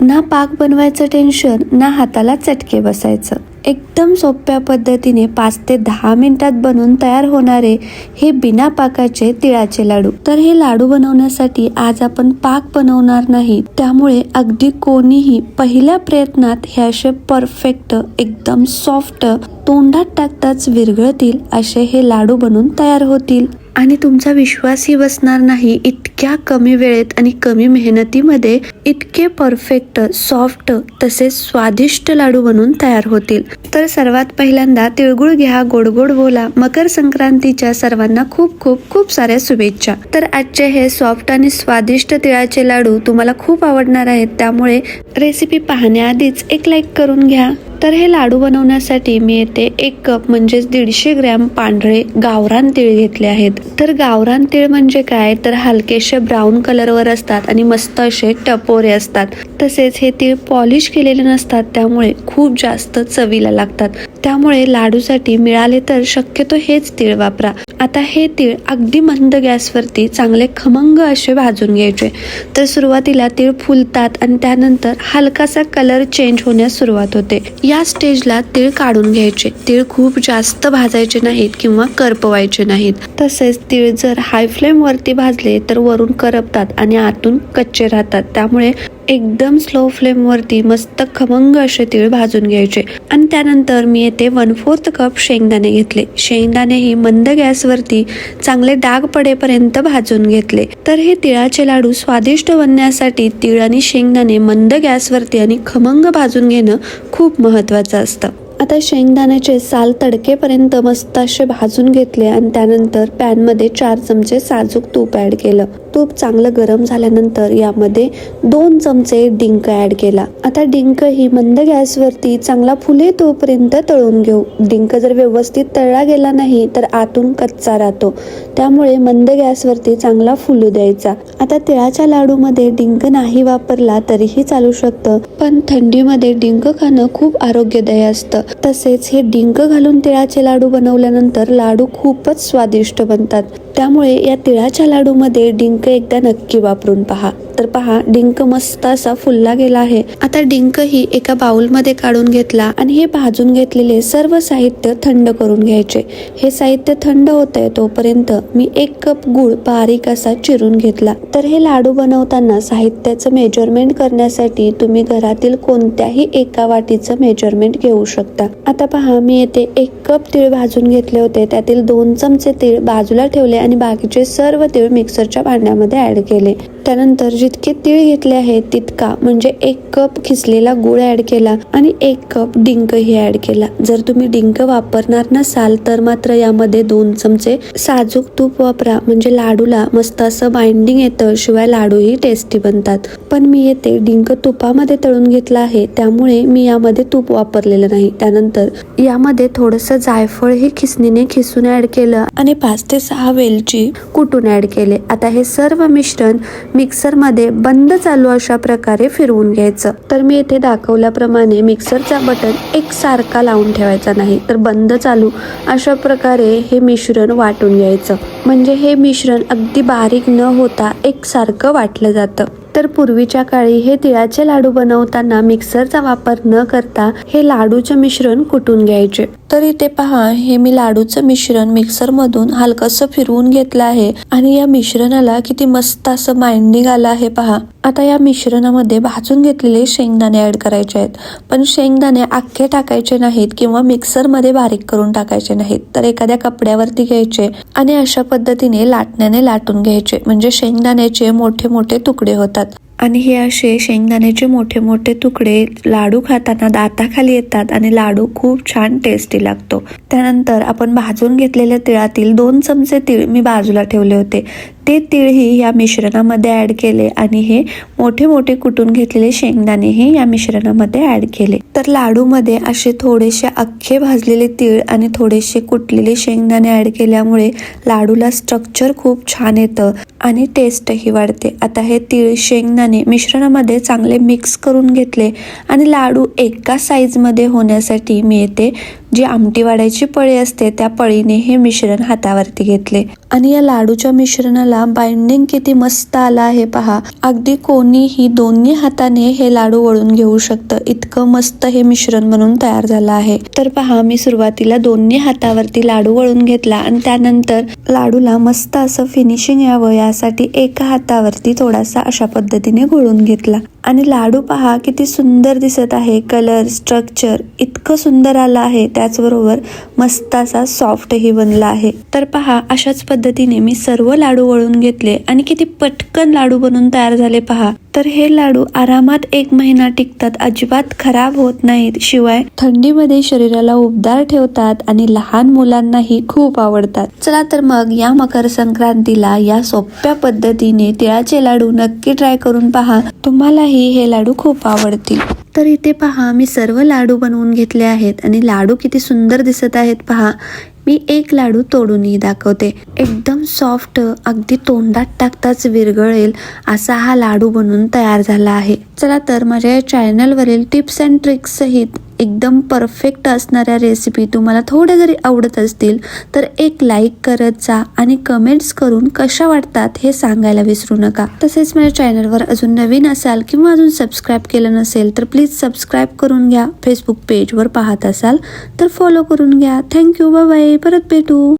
ना पाक बनवायचं टेन्शन ना हाताला चटके बसायचं. एकदम सोप्या पद्धतीने पाच ते दहा मिनिटात बनून तयार होणारे हे बिना पाकाचे तिळाचे लाडू. तर हे लाडू बनवण्यासाठी आज आपण पाक बनवणार नाही. त्यामुळे अगदी कोणीही पहिल्या प्रयत्नात हे असे परफेक्ट एकदम सॉफ्ट तोंडात टाकताच विरघळतील असे हे लाडू बनून तयार होतील. आणि तुमचा विश्वासही बसणार नाही इतक्या कमी वेळेत आणि कमी मेहनतीमध्ये इतके परफेक्ट सॉफ्ट तसेच स्वादिष्ट लाडू बनून तयार होतील. तर सर्वात पहिल्यांदा तिळगुळ घ्या गोड गोड बोला. मकर संक्रांतीच्या सर्वांना खूप खूप खूप साऱ्या शुभेच्छा. तर आजचे हे सॉफ्ट आणि स्वादिष्ट तिळाचे लाडू तुम्हाला खूप आवडणार आहेत. त्यामुळे रेसिपी पाहण्याआधीच एक लाईक करून घ्या. तर हे लाडू बनवण्यासाठी मी येथे एक कप म्हणजेच दीडशे ग्रॅम पांढरे गावरान तीळ घेतले आहेत. तर गावरान तीळ म्हणजे काय? तर हलकेशे ब्राऊन कलरवर असतात आणि मस्त असे टपोरे असतात. तसेच हे तीळ पॉलिश केलेले नसतात त्यामुळे खूप जास्त चवीला लागतात. त्यामुळे लाडूसाठी मिळाले तर शक्यतो हेच तीळ वापरा. आता हे तीळ अगदी मंद गॅसवरती चांगले खमंग असे भाजून घ्यायचे. तर सुरुवातीला तीळ फुलतात आणि त्यानंतर हलकासा कलर चेंज होण्यास सुरुवात होते. या स्टेजला तीळ काढून घ्यायचे. तीळ खूप जास्त भाजायचे नाहीत किंवा करपवायचे नाहीत. तसेच तीळ जर हाय फ्लेम वरती भाजले तर वरून करपतात आणि आतून कच्चे राहतात. त्यामुळे एकदम स्लो फ्लेमवरती मस्त खमंग असे तीळ भाजून घ्यायचे. आणि त्यानंतर मी येथे वन फोर्थ कप शेंगदाणे घेतले. शेंगदाणे हे मंद गॅसवरती चांगले डाग पडेपर्यंत भाजून घेतले. तर हे तिळाचे लाडू स्वादिष्ट बनण्यासाठी तीळ आणि शेंगदाणे मंद गॅसवरती आणि खमंग भाजून घेणं खूप महत्वाचं असतं. आता शेंगदाण्याचे साल तडकेपर्यंत मस्त असे भाजून घेतले आणि त्यानंतर पॅनमध्ये चार चमचे साजूक तूप ॲड केलं. तूप चांगलं गरम झाल्यानंतर यामध्ये दोन चमचे डिंक ॲड केला. आता डिंक ही मंद गॅसवरती चांगला फुले तोपर्यंत तळून घेऊ. डिंक जर व्यवस्थित तळला गेला नाही तर आतून कच्चा राहतो. त्यामुळे मंद गॅसवरती चांगला फुलू द्यायचा. आता तिळाच्या लाडूमध्ये डिंक नाही वापरला तरीही चालू शकतं पण थंडीमध्ये डिंक खाणं खूप आरोग्यदायी असतं. तसेच हे डिंक घालून तिळाचे लाडू बनवल्यानंतर लाडू खूपच स्वादिष्ट बनतात. त्यामुळे या तिळाच्या लाडूमध्ये डिंक एकदा नक्की वापरून पहा. तर पहा डिंक मस्त असा फुलला गेला आहे. आता डिंक ही एका बाउलमध्ये काढून घेतला आणि हे भाजून घेतलेले सर्व साहित्य थंड करून घ्यायचे. हे साहित्य थंड होत आहे तोपर्यंत मी एक कप गुळ बारीक असा चिरून घेतला. तर हे लाडू बनवताना साहित्याचं मेजरमेंट करण्यासाठी तुम्ही घरातील कोणत्याही एका वाटीचं मेजरमेंट घेऊ शकता. आता पहा मी येथे एक कप तीळ भाजून घेतले होते. त्यातील दोन चमचे तीळ बाजूला ठेवले आणि बाकीचे सर्व तीळ मिक्सरच्या भांड्यामध्ये ऍड केले. त्यानंतर जितके तीळ घेतले आहेत तितका म्हणजे एक कप खिसलेला गुळ ऍड केला आणि एक कप डिंक ही ऍड केला. जर तुम्ही डिंक वापरणार नसाल तर मात्र यामध्ये दोन चमचे साजूक तूप वापरा म्हणजे लाडूला मस्त असं बाइंडिंग येतं शिवाय लाडूही टेस्टी बनतात. पण मी येते डिंक तुपामध्ये तळून घेतला आहे त्यामुळे मी यामध्ये तूप वापरलेलं नाही. त्यानंतर यामध्ये थोडंसं जायफळ हे खिसणीने खिसून ऍड केलं आणि पाच ते सहा वेलची कुटून ऍड केले. आता हे सर्व मिश्रण मिक्सरमध्ये बंद चालू अशा प्रकारे फिरवून घ्यायचं. तर मी इथे दाखवल्याप्रमाणे मिक्सरचा बटन एक सारखा लावून ठेवायचा नाही तर बंद चालू अशा प्रकारे हे मिश्रण वाटून घ्यायचं. म्हणजे हे मिश्रण अगदी बारीक न होता एकसारखं वाटलं जातं. तर पूर्वीच्या काळी हे तिळाचे लाडू बनवताना मिक्सरचा वापर न करता हे लाडूचे मिश्रण कुटून घ्यायचे. तर इथे पहा हे मी लाडूचं मिश्रण मिक्सर मधून फिरवून घेतलं आहे. आणि या मिश्रणाला किती मस्त असं बाइंडिंग आलं आहे पहा. आता या मिश्रणामध्ये भाजून घेतलेले शेंगदाणे ऍड करायचे आहेत. पण शेंगदाणे अख्खे टाकायचे नाहीत किंवा मिक्सरमध्ये बारीक करून टाकायचे नाहीत. तर एखाद्या कपड्यावरती घ्यायचे आणि अशा पद्धतीने लाटण्याने लाटून घ्यायचे. म्हणजे शेंगदाण्याचे मोठे मोठे तुकडे होतात. आणि हे असे शेंगदाण्याचे मोठे मोठे तुकडे लाडू खाताना दाताखाली येतात आणि लाडू खूप छान टेस्टी लागतो. त्यानंतर आपण भाजून घेतलेल्या तिळातील दोन चमचे तीळ मी बाजूला ठेवले होते. ते तिळही या मिश्रणामध्ये ऍड केले आणि हे मोठे मोठे कुटून घेतलेले शेंगदाणेही या मिश्रणामध्ये ऍड केले. तर लाडूमध्ये असे थोडेसे अख्खे भाजलेले तीळ आणि थोडेसे कुटलेले शेंगदाणे ऍड केल्यामुळे लाडूला स्ट्रक्चर खूप छान येतं आणि टेस्टही वाढते. आता हे तीळ शेंगदाणे मिश्रणामध्ये चांगले मिक्स करून घेतले आणि लाडू एका साईजमध्ये होण्यासाठी मी येथे जी आमटी वाढायची पळी असते त्या पळीने हे मिश्रण हातावरती घेतले. आणि या लाडूच्या मिश्रणाला बाइंडिंग किती मस्त आला आहे पहा. अगदी कोणीही दोन्ही हाताने हे लाडू वळून घेऊ शकतं. इतकं मस्त हे मिश्रण म्हणून तयार झालं आहे. तर पहा मी सुरुवातीला दोन्ही हातावरती लाडू वळून घेतला आणि त्यानंतर लाडूला मस्त असं फिनिशिंग यावं यासाठी एका हातावरती थोडासा अशा पद्धतीने घोळून घेतला. आणि लाडू पहा किती सुंदर दिसत आहे. कलर स्ट्रक्चर इतकं सुंदर आलं आहे. त्याचबरोबर मस्त असा सॉफ्टही बनला आहे. तर पहा अशाच पद्धतीने मी सर्व लाडू वळून घेतले. आणि किती पटकन लाडू बनून तयार झाले पहा. तर हे लाडू आरामात एक महिना टिकतात. अजिबात खराब होत नाहीत. शिवाय थंडीमध्ये शरीराला उबदार ठेवतात आणि लहान मुलांनाही खूप आवडतात. चला तर मग या मकर संक्रांतीला या सोप्या पद्धतीने तिळाचे लाडू नक्की ट्राय करून पहा. तुम्हालाही हे लाडू खूप आवडतील. तर इथे पहा मी सर्व लाडू बनवून घेतले आहेत आणि लाडू किती सुंदर दिसत आहेत पहा. मी एक लाडू तोडूनही दाखवते. एकदम सॉफ्ट अगदी तोंडात टाकताच विरघळेल असा हा लाडू बनून तयार झाला आहे. चला तर माझ्या या चॅनलवरील टिप्स अँड ट्रिक्स सहित एकदम परफेक्ट असणाऱ्या रेसिपी तुम्हाला थोड्या जरी आवडत असतील तर एक लाईक करत जा आणि कमेंट्स करून कशा वाटतात हे सांगायला विसरू नका. तसेच माझ्या चॅनलवर अजून नवीन असाल किंवा अजून सबस्क्राईब केलं नसेल तर प्लीज सबस्क्राईब करून घ्या. फेसबुक पेजवर पाहत असाल तर फॉलो करून घ्या. थँक्यू बाय परत भेटू.